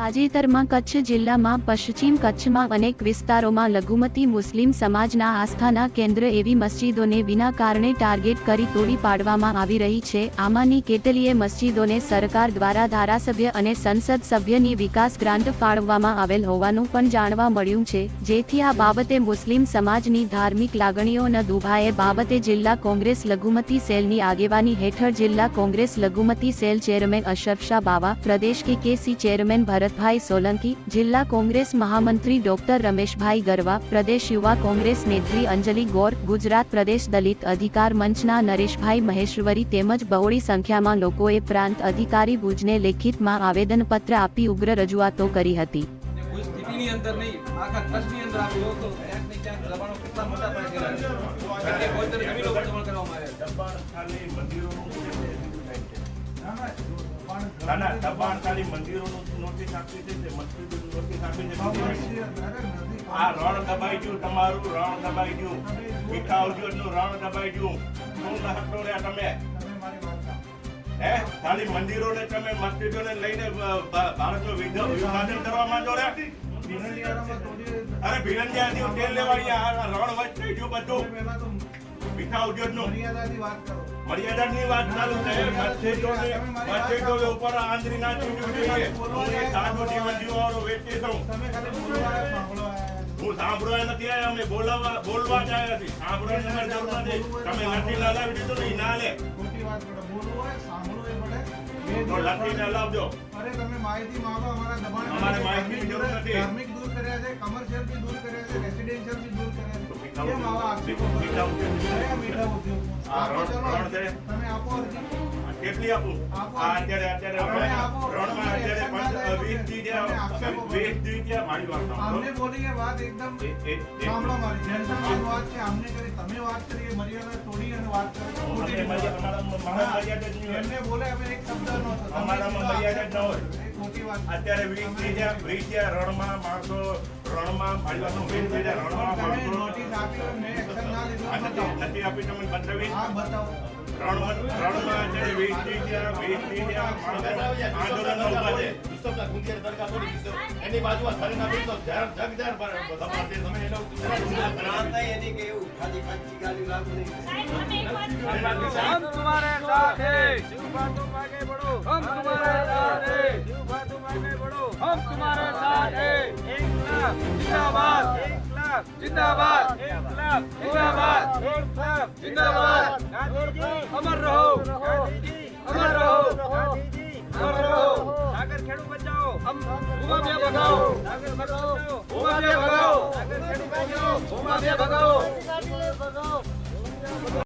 તાજેતરમાં કચ્છ જિલ્લામાં પશ્ચિમ કચ્છમાં અનેક વિસ્તારોમાં લઘુમતી મુસ્લિમ સમાજના આસ્થાના કેન્દ્ર એવી મસ્જિદોને વિના કારણે ટાર્ગેટ કરી તોડી પાડવામાં આવી રહી છે. આમાંની કેટલીય મસ્જિદોને સરકાર દ્વારા ધારાસભ્ય અને સંસદ સભ્યની વિકાસ ગ્રાન્ટ ફાળવવામાં આવેલ હોવાનું પણ જાણવા મળ્યું છે. જેથી આ બાબતે મુસ્લિમ સમાજની ધાર્મિક લાગણીઓ ન દુભાય. બાબતે જિલ્લા કોંગ્રેસ લઘુમતી સેલની આગેવાની હેઠળ જિલ્લા કોંગ્રેસ લઘુમતી સેલ ચેરમેન અશરફ શાહ બાવા, પ્રદેશ કે કેસી ચેરમેન ભરતભાઈ સોલંકી, જિલ્લા કોંગ્રેસ મહામંત્રી ડોક્ટર રમેશભાઈ ગરવા, પ્રદેશ યુવા કોંગ્રેસ નેત્રી અંજલિ ગોર, ગુજરાત પ્રદેશ દલિત અધિકાર મંચના નરેશભાઈ મહેશ્વરી તેમજ બહોળી સંખ્યામાં લોકોએ પ્રાંત અધિકારી ભુજને લેખિતમાં આવેદનપત્ર આપી ઉગ્ર રજૂઆતો કરી હતી. અંદર નહીં, આખા કચ્છની અંદર આપ હતો ક્યાંક ક્યાંક દબાણો કેટલા મોટા પાયે કરેલા છે? એટલે બોતેર જમીનો પર કરવામાં આવ્યા દબાણ ખાલી મંદિરોનું ના ના દબાણ ખાલી મંદિરોનું નોટિસ આપી છે તે મસ્જિદોનું નોટિસ આપી છે. આ રણ દબાઈ ગયું તમારું રણ દબાઈ ગયું. મીઠા ઉદ્યોગનું રણ દબાઈ ગયું. શું ના રહ્યા તમે? હે? ખાલી મંદિરોને તમે મસ્જિદોને લઈને ભારતનો વિભાજન કરવા માંગો રહ્યા? અરે ભીરંજાથી તેલ લેવાડી આ રણ વચ્ચે ગયું બધું. મીઠા ઉદ્યોગનું મર્યાદાની વાત ચાલુ છે મસ્જિદોને મસ્જિદો ઉપર આંધળી ના ચૂંટવી જોઈએ હું સાધુ જીવન જીવવાનો વ્યક્તિ છું. હું સાંભળવા નથી આવ્યા, અમે બોલાવવા બોલવા જ આવ્યા છીએ. સાંભળવાની અમારે જરૂર નથી. તમે લખીને લગાવી દીધું ને ના લે. માહિતી અમારા માહિતીની જરૂર નથી. ધાર્મિક દૂર કર્યા છે કમર્શિયલ દૂર કર્યા છે રેસિડેન્શિયલ દૂર કર્યા છે. વાત સાંભળો બોલી એ અને વાત અમને બોલે અમે એક શબ્દ નો અમારામાં મર્યાદા ન અત્યારે વીસ ગયા વીસ રણમાં માણસો રણમાં પાડવાનું મેન થઈ જાય રણમાં પાડવાનું નથી વિશ્વ એની બાજુમાં જિંદાબાદ જિંદાબાદ જિંદાબાદ જિંદાબાદ. અમર રહો અમર રહો અમર રહો. સાગર ખેડૂત બચાવો ઉમા બે ભગાવો, સાગર બચાવો ઉમા બે ભગાવો, સાગર ખેડૂત બચાવો ઉમા બે ભગાવો.